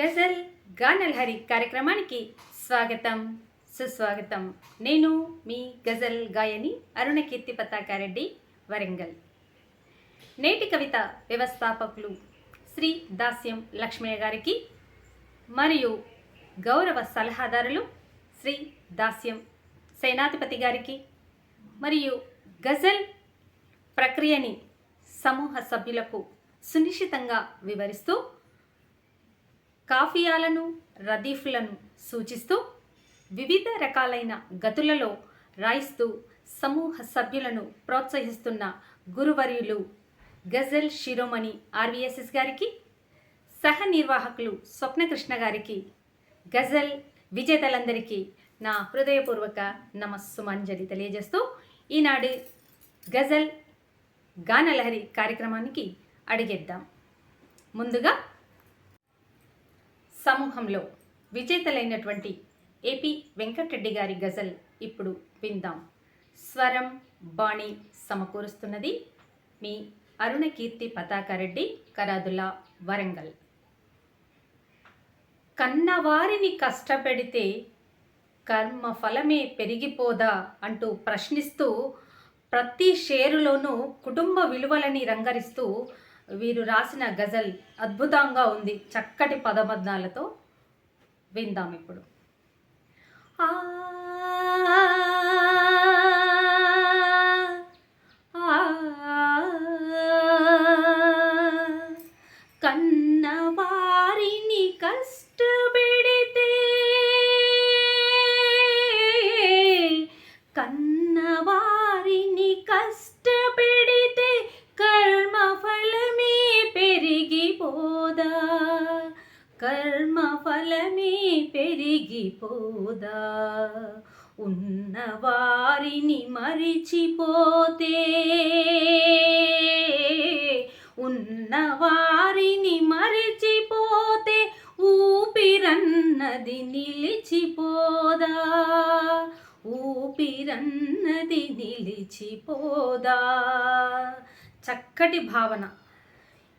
గజల్ గానల్హరి కార్యక్రమానికి స్వాగతం. సుస్వాగతం. నేను మీ గజల్ గాయని అరుణకీర్తి పతాకారెడ్డి వరంగల్. నేటి కవిత వ్యవస్థాపకులు శ్రీ దాస్యం లక్ష్మయ్య గారికి మరియు గౌరవ సలహాదారులు శ్రీ దాస్యం సేనాధిపతి గారికి మరియు గజల్ ప్రక్రియని సమూహ సభ్యులకు సునిశ్చితంగా వివరిస్తూ కాఫియాలను రదీఫ్లను సూచిస్తూ వివిధ రకాలైన గతులలో రాయిస్తూ సమూహ సభ్యులను ప్రోత్సహిస్తున్న గురువర్యులు గజల్ శిరోమణి ఆర్వీఎస్ఎస్ గారికి సహ నిర్వాహకులు స్వప్నకృష్ణ గారికి గజల్ విజేతలందరికీ నా హృదయపూర్వక నమస్సుమాంజలి తెలియజేస్తూ ఈనాడు గజల్ గానలహరి కార్యక్రమానికి అడిగేద్దాం. ముందుగా సమూహంలో విజేతలైనటువంటి ఏపీ వెంకటరెడ్డి గారి గజల్ ఇప్పుడు విందాం. స్వరం బాణి సమకూరుస్తున్నది. మీ అరుణకీర్తి పతాకారెడ్డి కరాదుల్లా వరంగల్. కన్నవారిని కష్టపెడితే కర్మ ఫలమే పెరిగిపోదా అంటూ ప్రశ్నిస్తూ ప్రతి షేరులోనూ కుటుంబ విలువలని రంగరిస్తూ వీరు రాసిన గజల్ అద్భుతంగా ఉంది. చక్కటి పదబద్ధాలతో విందాం ఇప్పుడు. ఆ మరిచిపోదా ఉన్నవారిని మరిచిపోతే ఉన్నవారిని మరిచిపోతే ఊపిరన్నది నిలిచిపోదా? ఊపిరన్నది నిలిచిపోదా? చక్కటి భావన.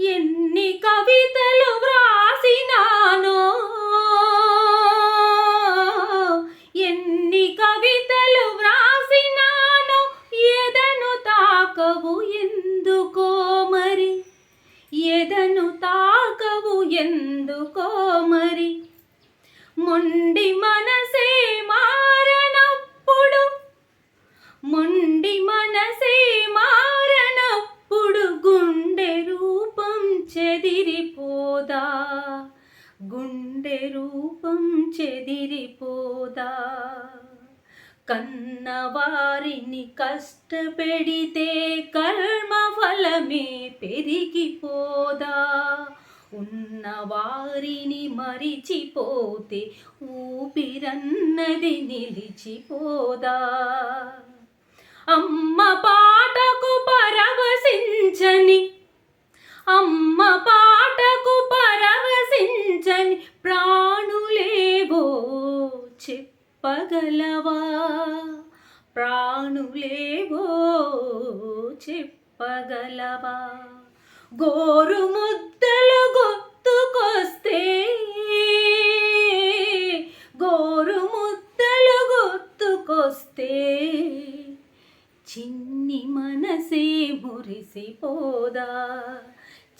ఎన్ని కవితలు వ్రాసినానో మరి. మొండి మనసే మారనప్పుడు మొండి మనసే మారనప్పుడు గుండె రూపం చెదిరిపోదా? గుండె రూపం చెదిరిపోదా? కన్నవారిని కష్టపెడితే కర్మ ఫలమే పెరిగిపోదా? ఉన్నవారిని మరిచిపోతే ఊపిరన్నది నిలిచిపోదా? అమ్మ పాటకు పరవశించని అమ్మ పాటకు పరవశించని ప్రాణులేవో చెప్పగలవా? ప్రాణులేవో చెప్పగలవా? గోరు ముద్దలు గుర్తుకొస్తే గోరు ముద్దలు గుర్తుకొస్తే చిన్ని మనసే మురిసిపోదా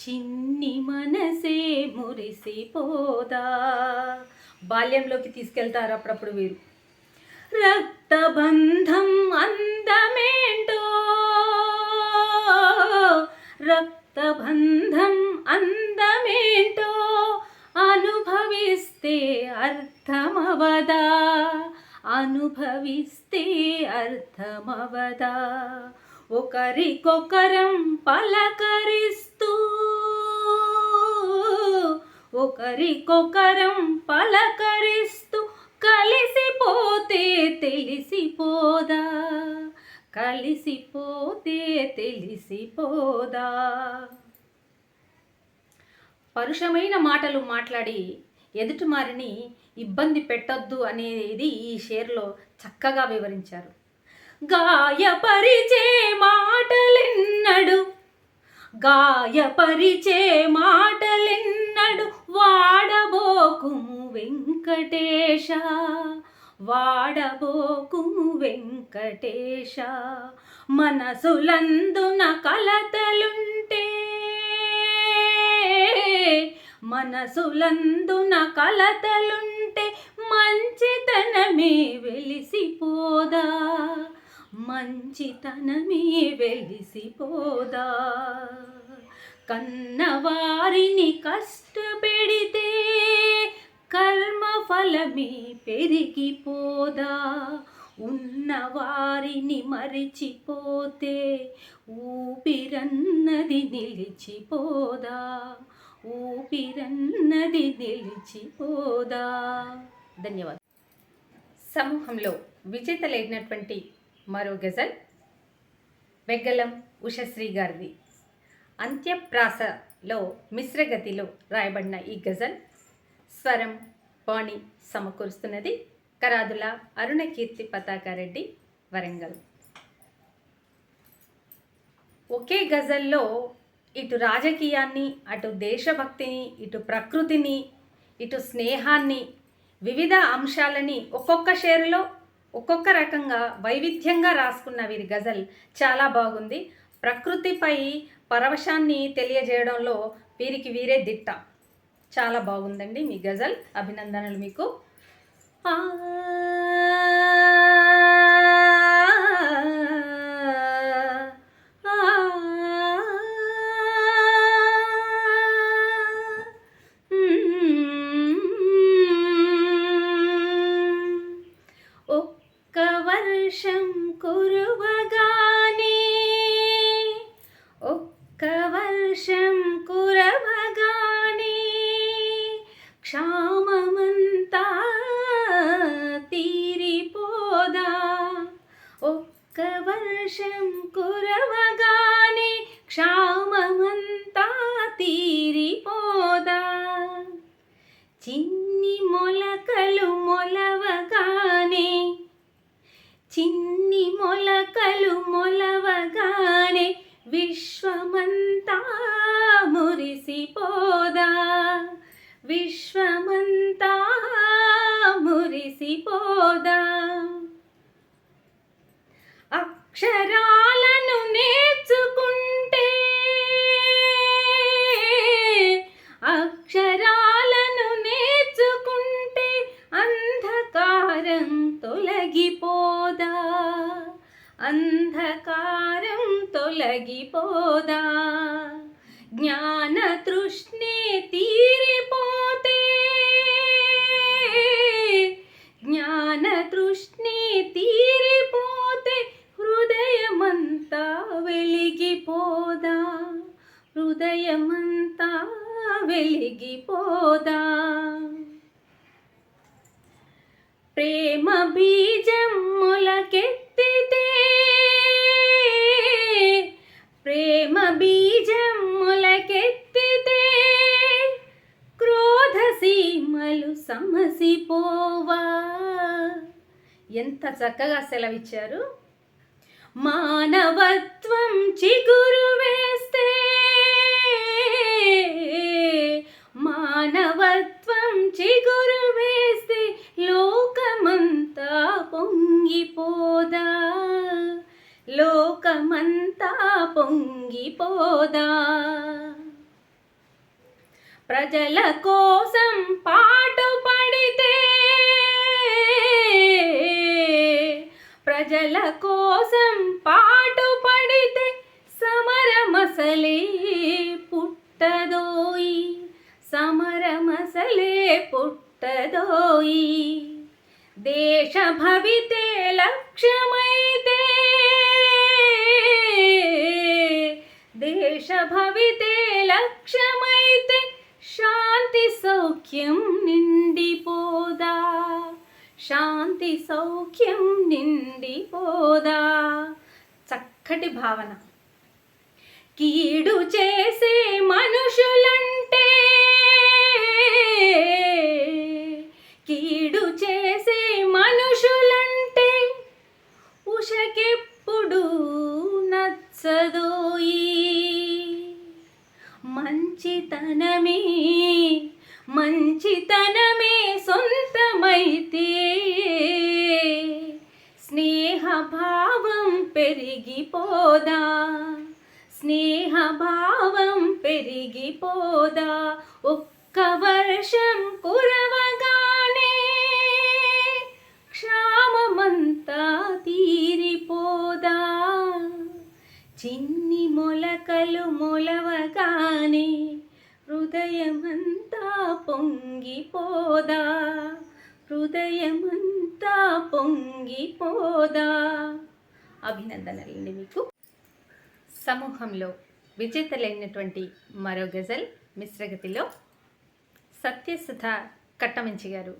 చిన్ని మనసే మురిసిపోదా. బాల్యంలోకి తీసుకెళ్తారు అప్పుడప్పుడు వీరు. రక్తబంధం అందమేంటో రక్తబంధం అందమేంటో అనుభవిస్తే అర్థమవదా? అనుభవిస్తే అర్థమవదా? ఒకరికొకరం పలకరిస్తూ ఒకరికొకరం పలకరిస్తూ కలిసిపోతే తెలిసిపోదా? కలిసిపోతే తెలిసిపోదా? పరుషమైన మాటలు మాట్లాడి ఎదుటిమారిని ఇబ్బంది పెట్టొద్దు అనేది ఈ షేర్లో చక్కగా వివరించారు. గాయపరిచే మాటలెన్నడు గాయపరిచే మాటలెన్నడు వాడబో వాడబోకుము వెంకటేశ? వాడబోకుము వెంకటేశ. మనసులందున కలతలుంటే మనసులందున కలతలుంటే మంచితనమే వెలిసిపోదా? మంచితనమే వెలిసిపోదా? కన్నవారిని కష్టపెడితే ఫలమే పెరిగిపోదా? ఉన్నవారిని మరిచిపోతే ఊపిరన్నది నిలిచిపోదా? ఊపిరన్నది నిలిచిపోదా? ధన్యవాదాలు. సమూహంలో విజేతలైనటువంటి మరో గజల్ వెగ్గలం ఉషశ్రీ గారిది. అంత్యప్రాసలో మిశ్రగతిలో రాయబడిన ఈ గజల్ స్వరం వాణి సమకూరుస్తున్నది కరాదుల అరుణకీర్తి పతాకారెడ్డి వరంగల్. ఒకే గజల్లో ఇటు రాజకీయాన్ని అటు దేశభక్తిని ఇటు ప్రకృతిని ఇటు స్నేహాన్ని వివిధ అంశాలని ఒక్కొక్క షేరులో ఒక్కొక్క రకంగా వైవిధ్యంగా రాసుకున్న వీరి గజల్ చాలా బాగుంది. ప్రకృతిపై పరవశాన్ని తెలియజేయడంలో వీరికి వీరే దిట్ట. చాలా బాగుందండి మీ గజల్. అభినందనలు మీకు. ఒక్క వర్షం కురువ విశ్వమంతా మురిసిపోదా? అక్షరాలను నేర్చుకుంటే అక్షరాలను నేర్చుకుంటే అంధకారం తొలగిపోదా? అంధకారం తొలగిపోదా? జ్ఞానతృష్ణ సమసిపోవా. ఎంత చక్కగా సెలవిచ్చారు. మానవత్వం చిగురు వేస్తే మానవత్వం చిగురు వేస్తే లోకమంతా పొంగిపోదా. లోకమంతా పొంగిపోదా. ప్రజల కోసం పాటు పడితే ప్రజల కోసం పాటు పడితే సమరమసలే పుట్టదోయి సమరమసలే పుట్టదోయి. దేశ భవితే లక్ష్యమైతే దేశ భవితే లక్ష్యమైతే సౌఖ్యం నిండిపోదా? శాంతి సౌఖ్యం నిండిపోదా? చక్కటి భావన. కీడు చేసే మనుషులంటే కీడు చేసే మనుషులంటే ఉషకెప్పుడు నచ్చదోయి మంచితనమే. మంచితనమే సొంతమైతే. స్నేహభావం పెరిగిపోదా? స్నేహభావం పెరిగిపోదా? ఒక్క వర్షం కురవగానే క్షామమంతా తీరిపోదా? చిన్ని మొలకలు మొలవగానే హృదయమంతా పొంగిపోదా? హృదయమంతా పొంగిపోదా? అభినందనలండి మీకు. సమూహంలో విజేతలైనటువంటి మరో గజల్ మిశ్రగతిలో సత్యసుధ కట్టమంచి గారు.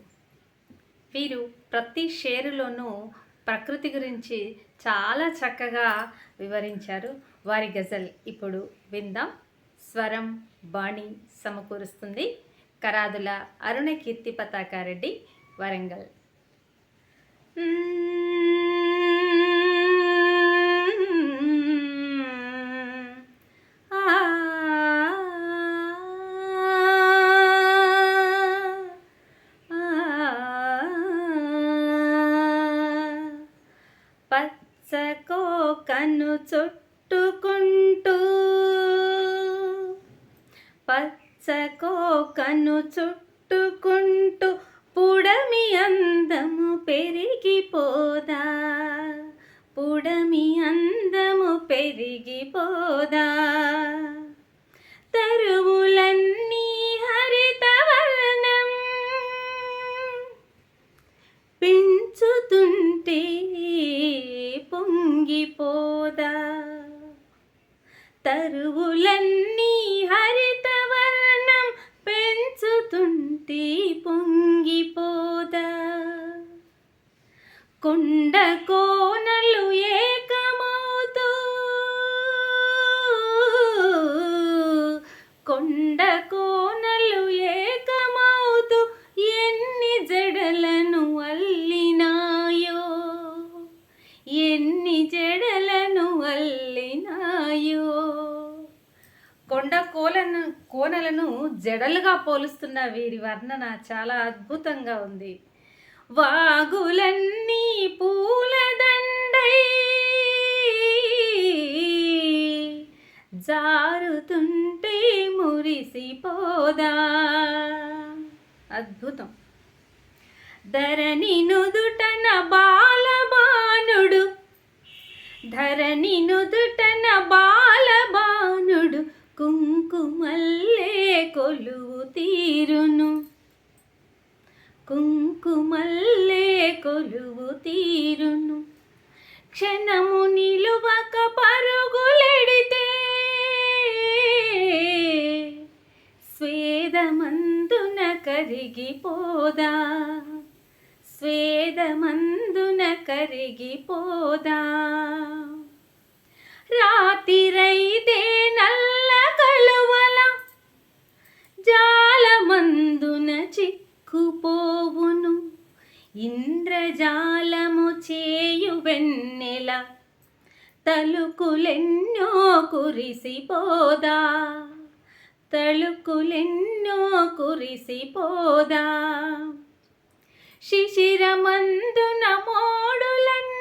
వీరు ప్రతి షేరులోనూ ప్రకృతి గురించి చాలా చక్కగా వివరించారు. వారి గజల్ ఇప్పుడు విందాం. స్వరం బాణి సమకూరుస్తుంది. కరాదుల అరుణ కీర్తి పతాకారెడ్డి వరంగల్ చుట్టుకుంటూ పుడమి అందము పెరిగిపోదా? పుడమి అందము పెరిగిపోదా? తరువులన్నీ హరితవర్ణం పెంచుతుంటే పొంగిపోదా? తరువులన్నీ హరి పెంచుతుంటే పొంగిపోద. కొండ కోనలు ఏకమవుతూ కొండ కోనలు ఏకమవుతూ ఎన్ని జడలను అల్లినాయో. ఎన్ని జడలను అల్లినాయో. కొండ కోలను కోనలను జడలుగా పోలుస్తున్న వీరి వర్ణన చాలా అద్భుతంగా ఉంది. వాగులన్నీ పూలదండై జారుతుంటే మురిసిపోదా? అద్భుతం. ధరణి నుదుటన బాలబానుడు ధరణి నుదుటన బాలబా కుంకుమల్లే కొలువు తీరును. కుంకుమల్లే కొలువు తీరును. క్షణము నిలువక పరుగులెడితే స్వేదమందున కరిగిపోదా? స్వేదమందున కరిగిపోదా? రాతిరైతే నల్ల కలువల జాలమందున చిక్కుపోవును. ఇంద్రజాలము చేయు వెన్నెల తలుకులెన్నో కురిసిపోదా. తలుకులెన్నో కురిసిపోదా. శిశిరమందున మోడులన్నీ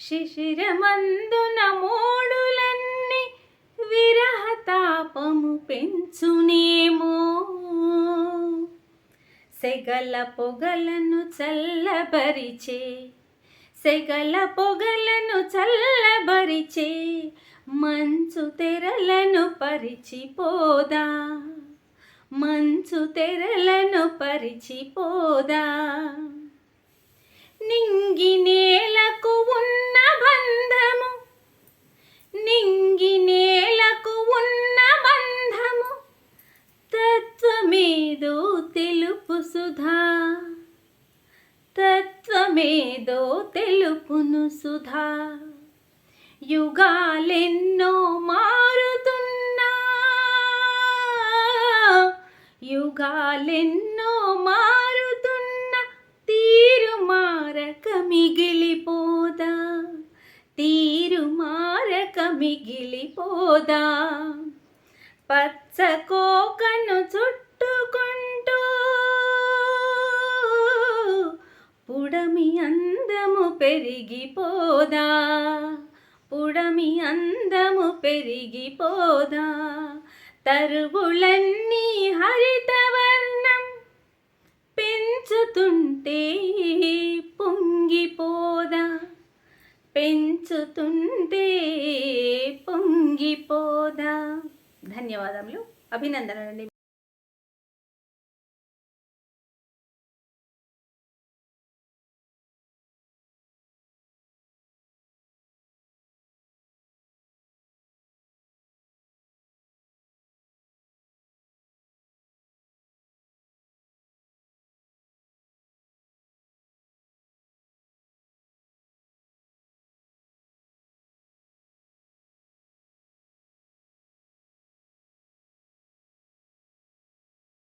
శిశిరమందున మూడులన్నీ విరహతాపము పెంచునేమో. సెగల పొగలను చల్లబరిచే సెగల పొగలను చల్లబరిచే మంచు తెరలను పరిచిపోదా? మంచు తెరలను పరిచిపోదా? నింగి నేలకు ఉన్న బంధము. నింగి నేలకు ఉన్న బంధము. తత్వమేదో తెలుపు సుధా. తత్వమేదో తెలుపును సుధా. యుగాలెన్నో మారుతున్నా. యుగాలెన్నో మారు మారక మిగిలిపోదా తీరు మారక మిగిలిపోదా పచ్చ కోకను చుట్టుకుంటూ పుడమి అందము పెరిగిపోదా? పుడమి అందము పెరిగిపోదా? తరువులన్నీ హరిత పెంచుతుంటే పొంగిపోదా? పెంచుతుంటే పొంగిపోదా? ధన్యవాదములు. అభినందనలు